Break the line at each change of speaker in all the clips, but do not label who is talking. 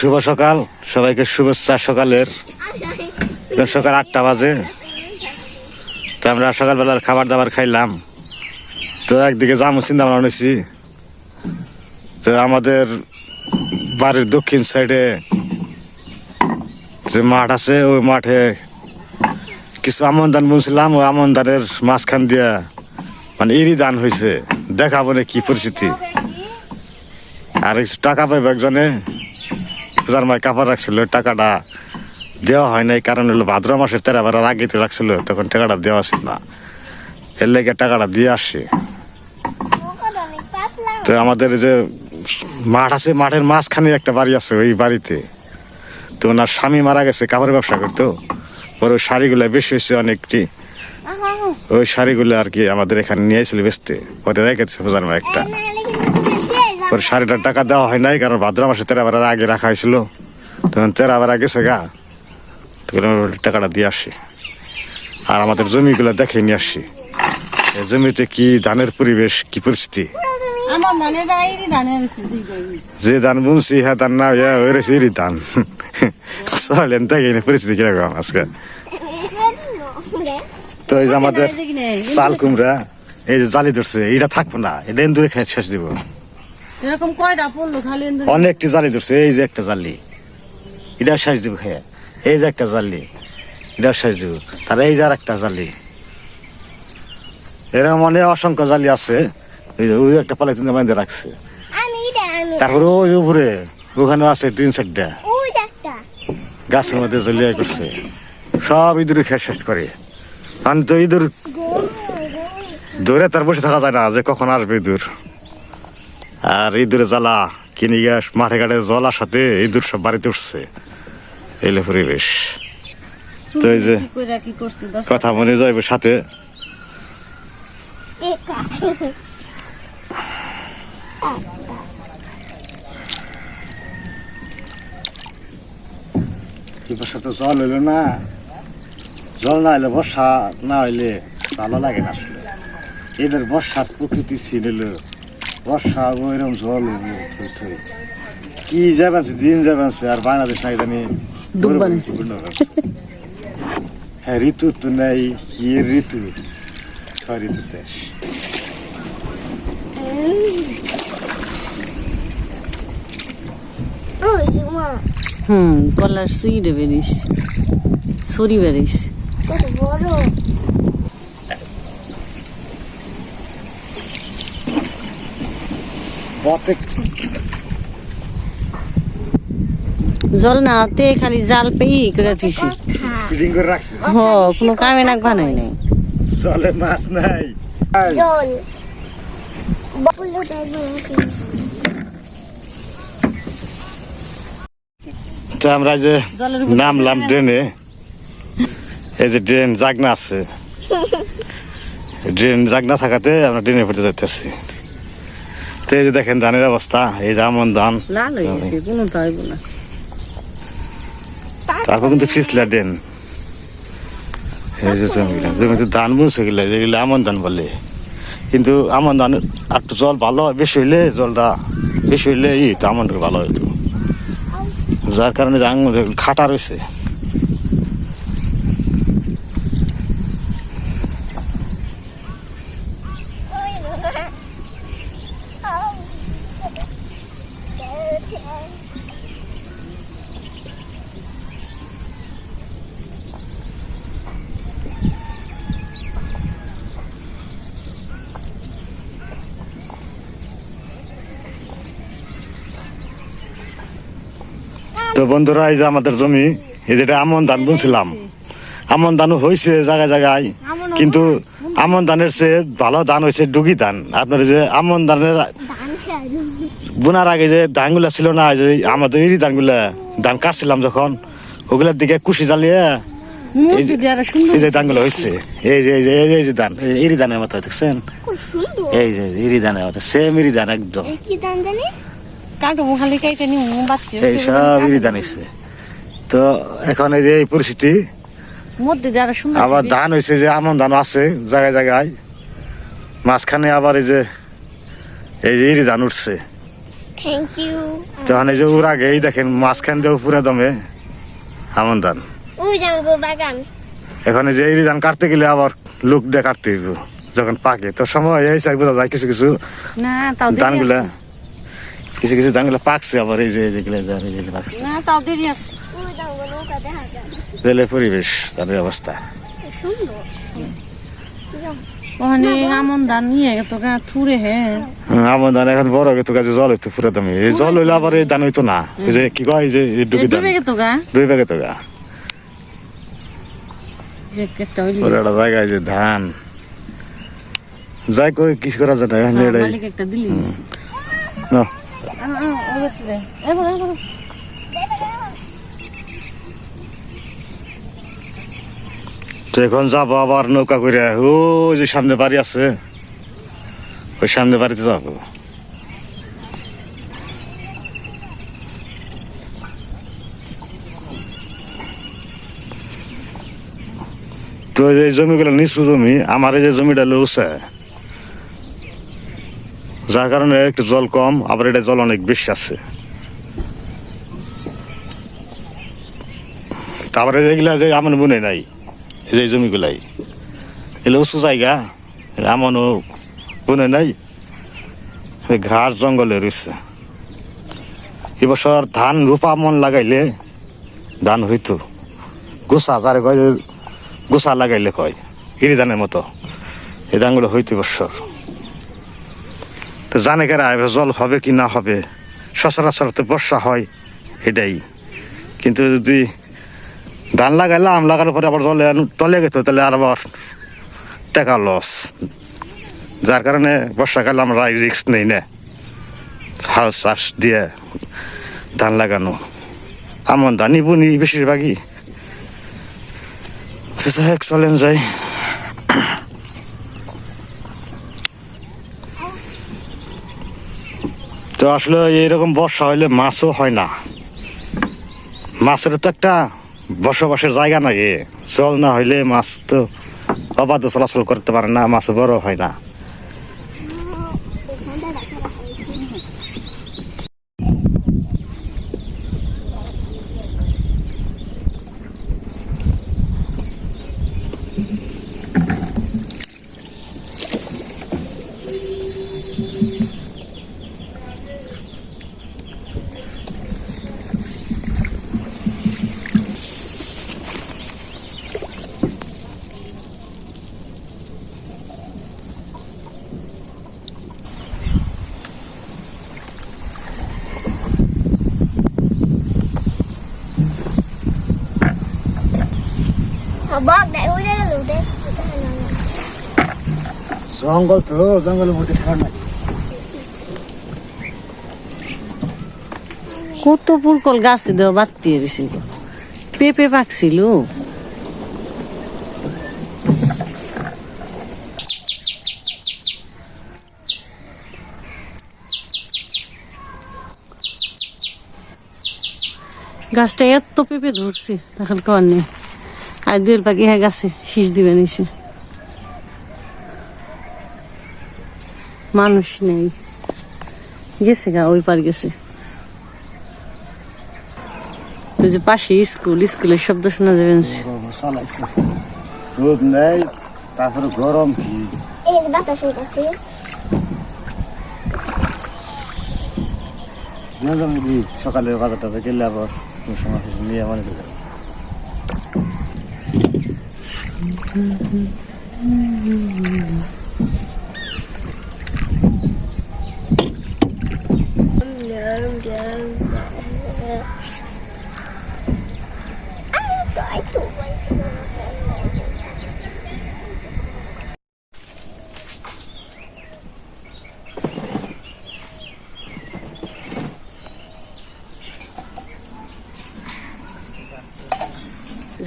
শুভ সকাল। সবাইকে শুভেচ্ছা সকালের। সকাল আটটা বাজে। তো আমরা সকালবেলার খাবার দাবার খাইলাম। তো একদিকে যাব চিন্তা ভাবনা নিয়েছি তো আমাদের বাড়ির দক্ষিণ সাইডে যে মাঠ আছে, ওই মাঠে কিছু আমন ধান বুনছিলাম। ওই আমন মাঝখান দিয়া মানে ইরি দান হয়েছে দেখাবো না কি পরিস্থিতি। আর টাকা পাইবে একজনে। পূজার মায় কাপড় রাখছিল টাকাটা দেওয়া হয় নাই কারণ হলো ভাদ্র মাসের তেরো বারের আগে তো রাখছিল তখন টাকাটা দেওয়া ছিল না। এর লেগে টাকাটা দিয়ে আসছে। তো আমাদের যে মাঠ আছে মাঠের মাঝখানে একটা বাড়ি আছে ওই বাড়িতে। তো ওনার স্বামী মারা গেছে কাপড়ের ব্যবসা করতো। পরে ওই শাড়িগুলো বেশি হয়েছে অনেকটি। ওই শাড়িগুলো আর কি আমাদের এখানে নিয়ে এসেছিল বেচতে। পরে রেখেছে পূজার মা একটা। ওর শাড়িটার টাকা দেওয়া হয় নাই কারণ ভাদ্র মাসে তেরো বারের আগে রাখা হয়েছিল। তখন তেরো বার গেছে গা। তখন টাকাটা দিয়ে আসি। আর আমাদের জমিগুলো দেখে নিয়ে এই জমিতে কি ধানের পরিবেশ কি পরিস্থিতি? যে ধান বুনছি হ্যাঁ ধান না ইয়া ওই রয়েছে এরই ধান। চলেন তাই পরিস্থিতি কীরকম আজকে। তো এই যে আমাদের চাল কুমড়া এই যে জালি ধরছে এটা থাকব না এটা এন্দুরে খেয়ে শেষ দিব।
এরকম কয়টা পড়ল খালি
অনেকটি জালি ধরছে এই যে একটা জালি। এটা শেষ দিব খেয়ে। এই যে একটা জালি এটা শেষ দিব। তার এই যে আর একটা জালি। এরকম অনেক অসংখ্য জালি আছে ওই একটা পালে তিনটা বাইন্ধে রাখছে।
আমি এটা আমি।
তারপরে ওই উপরে ওখানে আছে তিন চারটা।
ওই যে একটা।
গাছের মধ্যে জ্বলিয়ে করছে সব ইঁদুরে খেয়ে শেষ করে। আমি তো ইঁদুর দৌড়ে তার বসে থাকা যায় না যে কখন আসবে ইঁদুর। আর ইঁদুরে জ্বালা কিনে গিয়ে মাঠে ঘাটে জলার সাথে ইঁদুর সব বাড়িতে উঠছে। এলে পরিবেশ তো এই যে কথা মনে যাইবে সাথে। বর্ষা তো জল হইল না। জল না হইলে বর্ষা না হইলে ভালো লাগে না আসলে। এদের বর্ষার প্রকৃতি ছিল বর্ষা ওইরকম জল। কি যাবেছে দিন যাবেছে আর বাংলাদেশ নাই জানি। হ্যাঁ ঋতু তো নেই কি ঋতু? ছয় ঋতু দেশ
হুম গলার সুইরে বেরিস। Sorry berries.
বড়।
জল না হতে খালি জাল পেয়ে করে দিছি।
ফিডিং করে রাখছে।
হ কোনো কামে নাক বানাই নাই।
জলে মাছ নাই।
জল।
তো আমরা যে নামলাম ড্রেনে এই যে ড্রেন জাগনা আছে। ড্রেন জাগনা থাকাতে আমরা ড্রেনে পড়তে যাইতেছি। তো এই যে দেখেন ধানের অবস্থা এই যে আমন ধান।
লাল হয়ে গেছে কোনো তাইব না।
তারপর কিন্তু জমিগুলা জমিতে ধান বুনছে গেলে যেগুলো আমন ধান বলে। কিন্তু আমন ধান একটু জল ভালো হয়, বেশি হইলে জলটা বেশি হইলে ই তো আমন ভালো হইতো যার কারণে যে খাটা রয়েছে। তো বন্ধুরা এই যে আমাদের জমি এই যেটা আমন ধান বুনছিলাম। আমন ধানও হয়েছে জায়গায় জায়গায় কিন্তু আমন ধানের চেয়ে ভালো ধান হয়েছে ডুগি ধান। আপনার যে আমন ধানের
ধান
বোনার আগে যে ধানগুলা ছিল না যে আমাদের এই ধানগুলা ধান কাটছিলাম যখন ওগুলার দিকে কুশি জ্বালিয়ে এই যে-
মুখ যারা সুন্দর
এই যে ধানগুলো হয়েছে। এই যে এই ধান এই- এরি ধানের মতো দেখছেন? এই যে এরি ধানের মতো সেম এরি ধান একদম।
এই
সব এরি ধান হয়েছে। তো এখন এই যে এই পরিস্থিতি
মধ্যে যারা সুন্দর
আবার ধান হয়েছে যে আমন ধান আছে জায়গায় জায়গায়। মাঝখানে আবার এই যে এই যে ইরি ধান উঠছে।
থ্যাংক ইউ
তখন এই যে ওর আগেই দেখেন মাঝখান দিয়ে পুরা দমে আমন ধান
ওই জামগো বাগান।
এখন যে এই ধান কাটতে গেলে আবার লুক দিয়ে কাটতে হইব যখন পাকে। তো সময় এই সাইড বোঝা যায় কিছু কিছু
না তাও
ধানগুলা কিছু কিছু ধানগুলা পাকছে আবার এই যে যেগুলো এই যে পাকছে।
না তাও দেরি আছে।
ওই জামগো নৌকা দেখা যায়।
জেলে পরিবেশ তাদের অবস্থা।
সুন্দর।
ওখানে আমন ধান নিয়ে তো গা থুরে হে।
আমন ধান এখন বড় তো জল হইতো পুরো দমে এই জল হইলে আবার এই ধান হইতো না। এই যে কি কয় যে ডুবি ধান
ডুবে গেতো গা।
দুই ভাগে গা।
যে একটা হইলি।
পুরো একটা জায়গায় যে ধান। যাই কই কি করা যায় না এখন এটাই।
একটা দিলি।
না
এবার এবার
তো এখন যাব আবার নৌকা করে ও যে সামনে বাড়ি আছে। ওই সামনে বাড়িতে যাব। তো যে জমিগুলো নিচু জমি, আমার এই যে জমিটা লুছে যার কারণে একটু জল কম, আবার এটা জল অনেক বেশি আছে। তারপরে যেগুলা যে আমার মনে নাই। এই জমিগুলাই এগুলো উঁচু জায়গা এমনও বনে নাই ঘাস জঙ্গলে রয়েছে এবছর ধান রূপা মন লাগাইলে ধান হইতো গোসা যারে কয় গোসা লাগাইলে কয় কিরি ধানের মতো এই ধানগুলো হইতো এবছর তো জানে কেরা এবার জল হবে কি না হবে সচরাচর তো বর্ষা হয় এটাই কিন্তু যদি ধান লাগাইলাম লাগানোর পরে আবার জলে তলে গেত তাহলে আর আবার টাকা লস যার কারণে বর্ষাকালে আমরা রিস্ক নেই না। হাল চাষ দিয়ে ধান লাগানো। আমন ধানই বুনি বেশিরভাগই। চলেন যাই তো আসলে এইরকম বর্ষা হইলে মাছও হয় না। মাছের তো একটা বসবাসের জায়গা না এ। জল না হইলে মাছ তো অবাধ চলাচল করতে পারে না, মাছ বড় হয় না
বাঘ দেয় ওই গেল দেখ।
জঙ্গল তো জঙ্গলের মধ্যে নাই
কত পুরকল গাছে দেওয়া বাত্তি এসেছিল পেঁপে পাকছিল গাছটা এত পেঁপে ধরছে এখন কর নেই। আর দুয়ের পাখি হ্যাঁ গাছে শীষ দিবে নিছে। মানুষ নেই। গেছে গা ওই পার গেছে। যে পাশে স্কুল স্কুলের শব্দ শোনা যাবে
রোদ নেই তারপরে গরম কি?
এই বাতাস হইতাছে।
সকালে বাজারটা গেলে আবার সময় নিয়ে মানে দেবে
তাই তো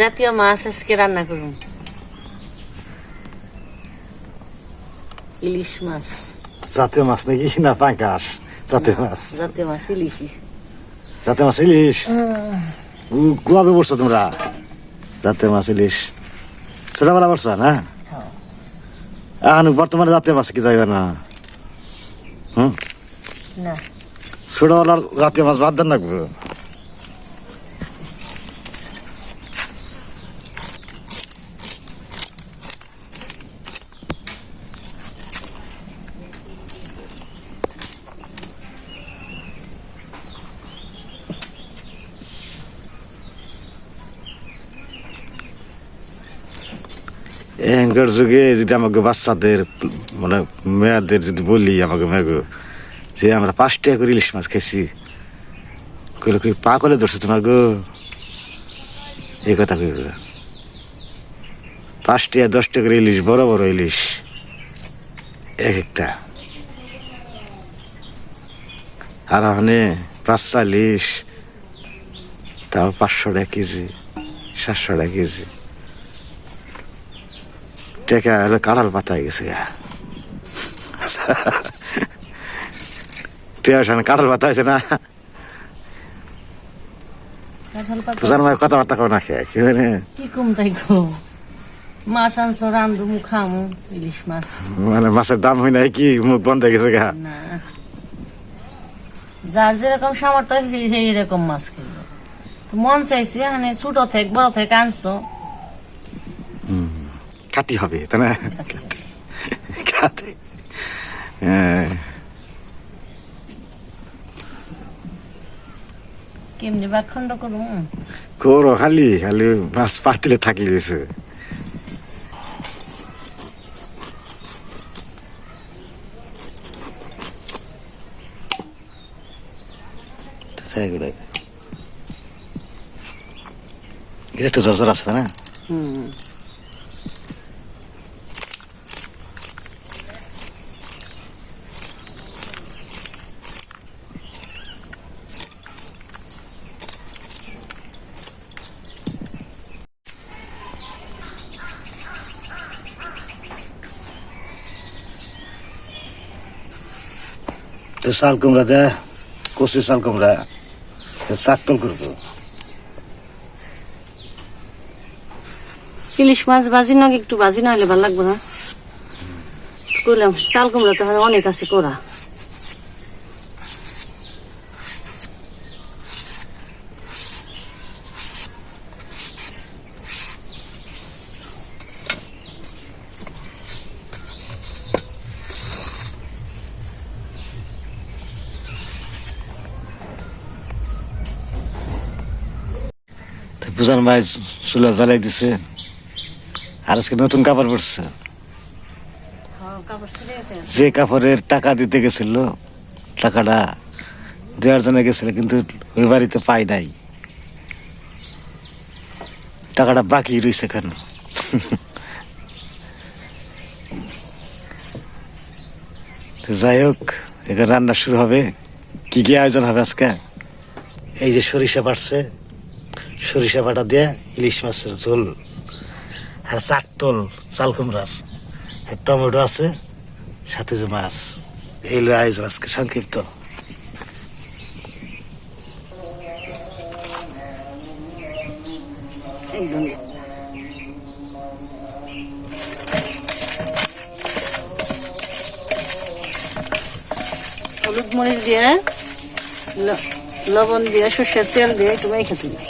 জাতীয় মাছ আজকে রান্না করুন। ইলিশ মাছ।
জাতীয় মাছ নাকি? না পাঙ্কাশ জাতীয় মাছ।
জাতীয় মাছ ইলিশই
জাতীয় মাছ ইলিশ? কুয়াবে পড়ছো তোমরা? জাতীয় মাছ ইলিশ। ছোটবেলা পড়ছো না? এখন বর্তমানে জাতীয় মাছ কি যাইবে না? হুম?
না।
ছোটবেলার রাতে মাছ বাদ দেন লাগবে এখনকার যুগে যদি আমাকে বাচ্চাদের মানে মেয়েদের যদি বলি আমাকে মেয়েকে যে আমরা পাঁচ টাকা করে ইলিশ মাছ খেয়েছি কইলে কই পাগলে ধরছে তোমার গো? এই কথা কইবে পাঁচ টাকা, দশ টাকা করে ইলিশ, বড় বড় ইলিশ, এক একটা। আর ওখানে ইলিশ, তাও পাঁচশো টাকা কেজি, সাতশো টাকা কেজি। টেকা হলো কাঁড়াল পাতা হয়ে গেছে কাঁঠাল পাতা? না কথাবার্তা করে না খেয়ে কি
কম তাই গো মাছ আনছো রান্ধু মু খামু ইলিশ মাছ।
মানে মাছের দাম হয় নাই কি? মুখ বন্ধ হয়ে গেছে গা।
না। যার যেরকম সামর্থ্য সেই মাছ মন চাইছে মানে ছোট থেকে বড় থেকে আনছো।
খাতি হবে তাই না? হ্যাঁ।
কেমনি করুম
করো খালি খালি মাছ পাতিলে থাকি গেছে এটা একটু জর্জর আছে তাই না?
হুম।
তো শাল কুমড়া দে কষে শাল কুমড়া চাকতল করব
ইলিশ মাছ বাজি না একটু বাজি না হলে ভালো লাগবে না? কইলাম, চাল কুমড়া তো অনেক আছে করা।
পূজার মায়ের চুলা জ্বালাই দিছে। আর আজকে নতুন কাপড় পরছে।
গেছে।
যে কাপড়ের টাকা দিতে গেছিল টাকাটা দেওয়ার জন্য গেছিল কিন্তু ওই বাড়িতে পাই নাই। টাকাটা বাকি রয়েছে কেন যাই হোক এখানে রান্না শুরু হবে। কি কি আয়োজন হবে আজকে? এই যে সরিষা বাড়ছে সরিষা বাটা দিয়ে ইলিশ মাছের ঝোল আর চাকতল চাল কুমড়ার। টমেটো আছে, সাথে যে মাছ। এই আয়োজন আজকে, সংক্ষিপ্ত।
হলুদ মরিচ দিয়ে লবণ দিয়ে, সর্ষের তেল দিয়ে একটু মেখে তুলি।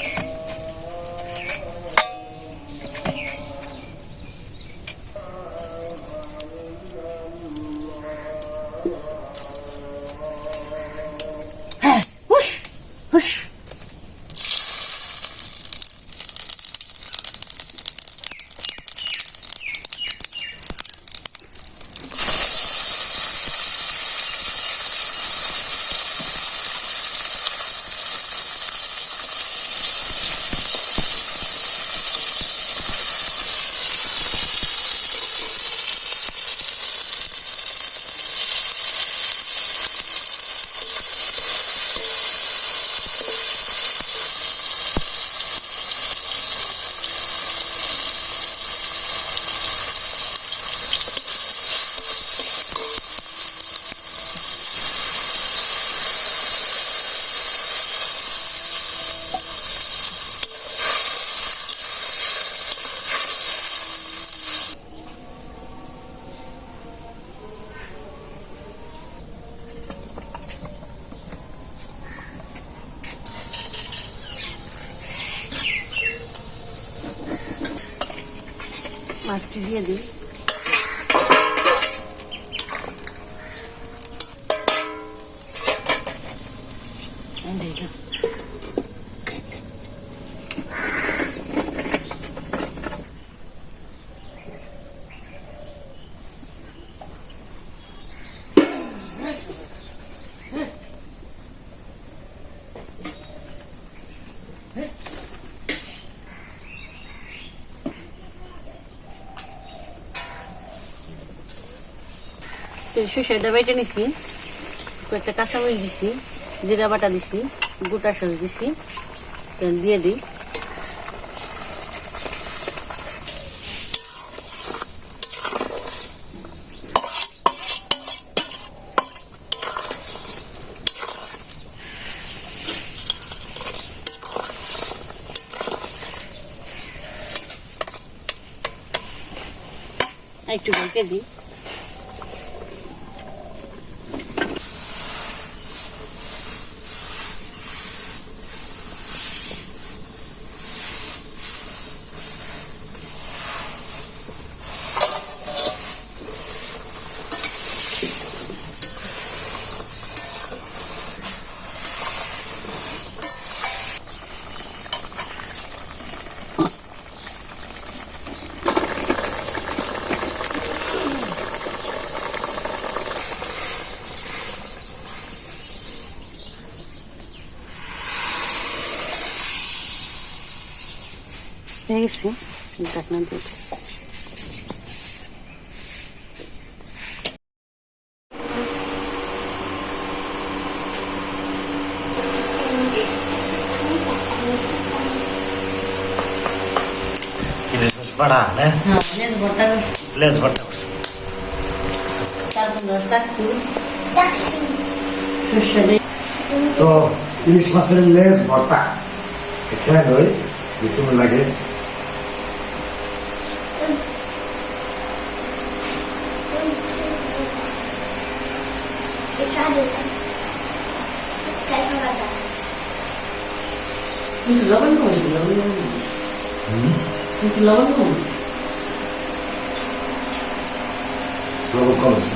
দিয়ে দিই এই দেখো। তো সর্ষেটা বেটে নিছি। কয়েকটা কাঁচামরিচ দিছি, জিরা বাটা দিছি, গোটা সস দিছি দিয়ে দিই। একটু ঢেকে দিই। হয়ে গেছে ঢাকনা দিয়েছি
মাছ না
লেজ ভর্তা করছি
ভর্তা করছে তো ইলিশ মাছের লেজ ভর্তা খেয়ে নই তুমি লাগে
এটা দিলাম চাই খাবার দাও
কিন্তু লবণ কমছে লবণ কমছে কিন্তু লবণ কমছে
লবণ কমছে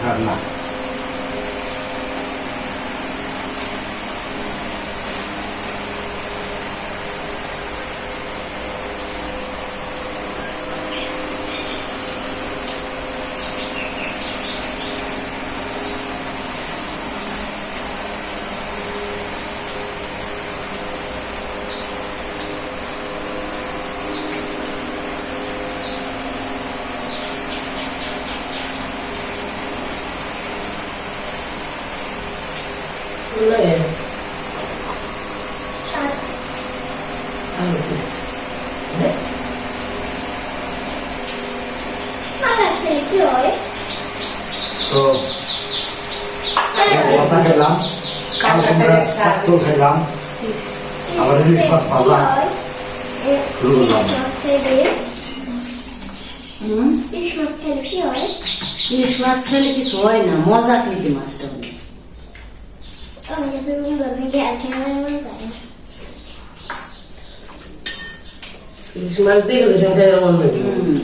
হুম
ভালো আর না
আমার খেলে কি
তো ভর্তা খেলাম চাকতো খেলাম আবার ইলিশ মাছ ভাজা। শুরু করলাম।
খেলে
হুম?
ইলিশ মাছ খেলে কি হয়
ইলিশ মাছ খেলে কিছু হয় না মজা খেতে মাছটা বলে
আমার কাছে মনে হবে যে আর খেলা মনে যায় না
ইলিশ মাছ দেখলে সে খেয়ে মন নেই
হুম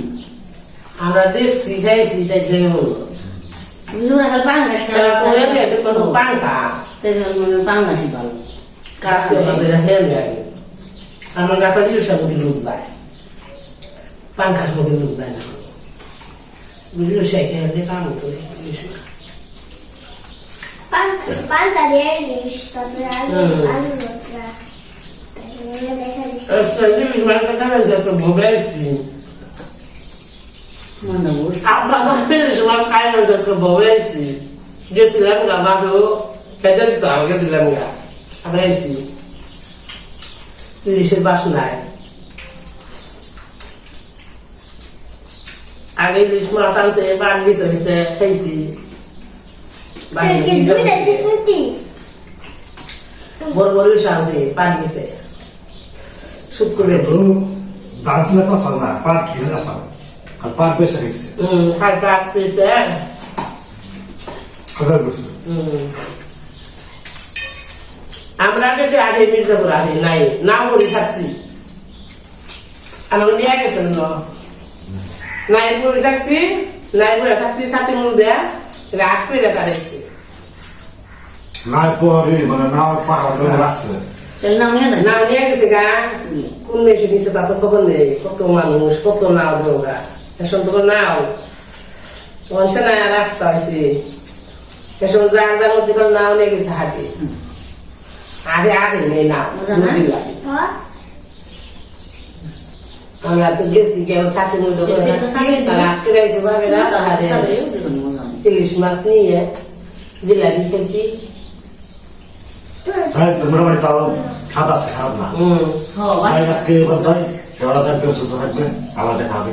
আমরা দেখছি খাইছি তাই খেয়ে মন
নুরা খাল পাঙ্গাস
তারা করে খেতে কত পাঙ্কা
পাঙ্গাসই ভালো
কাটতে হবে হেন যায় আমার কাছে ইলিশের মধ্যে লোক যায় পাঙ্কার মধ্যে লোক যায় না ইলিশে খেয়ে কাম তো ইলিশ না
পান্তা দিয়ে ইলিশ তারপরে আলু
হুম।
আলু ভর্তা তারপরে দেখা দিচ্ছি
Esta ইলিশ মাছটা খাওয়া যাচ্ছে ববেছি
মনে করছি
আপনার ইলিশ মাছ খাই না যাচ্ছে ববেছি গেছিলাম গা মাঠো খেতে চাও গেছিলাম গা খাইছি ইলিশের বাসনায় আগে ইলিশ মাছ আনছে পান দিছে দিছে
না চল আর পাট বেসে গেছে।
হুম খাই পাট পেয়েছে
হাজার বছর
হুম। আমরা গেছি আগে মির্জাপুর আগে নাই নাও করে থাকছি। আমার নিয়ে গেছেন ন? নাইপুরে থাকছি নাইপুরে থাকছি সাথে মূল দেয়া রাত পেয়ে তারেছি
নাই পরে মানে না পাহাড় রাখছে।
নাও নিয়ে যায়
নাও নিয়ে গেছে গা কোন মেশে নিছে তা তো খবর নেই কত মানুষ কত নাও দেও গা এখন তো নাও মনসে না রাস্তা হয়েছে এখন যার যার মধ্যে করে নাও নিয়ে গেছে হাটে আগে আগে নেই নাও আমরা তো গেছি কেউ সাথে মধ্যে করে তারা আটকে রাখছে ভাবে না তাহারে ইলিশ মাছ নিয়ে জিলাপি খেয়েছি
তাই তো মোটামুটি তাও খাত আছে খারাপ না আজকে এবার যাই সেওয়ালা থাকবে সুস্থ থাকবে আবার দেখা হবে